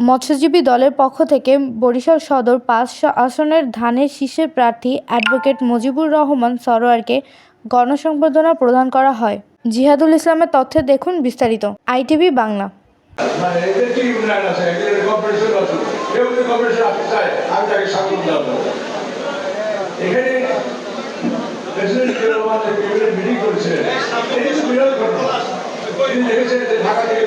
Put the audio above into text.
মৎস্যজীবী দলের পক্ষ থেকে বরিশাল সদর পাঁচ আসনের ধানের শীষের প্রার্থী অ্যাডভোকেট মুজিবুর রহমান সরোয়ারকে গণসংবর্ধনা প্রদান করা হয়। জিহাদুল ইসলামের তথ্যে দেখুন বিস্তারিত। আইটিভি বাংলা। মানে ঢাকা থেকে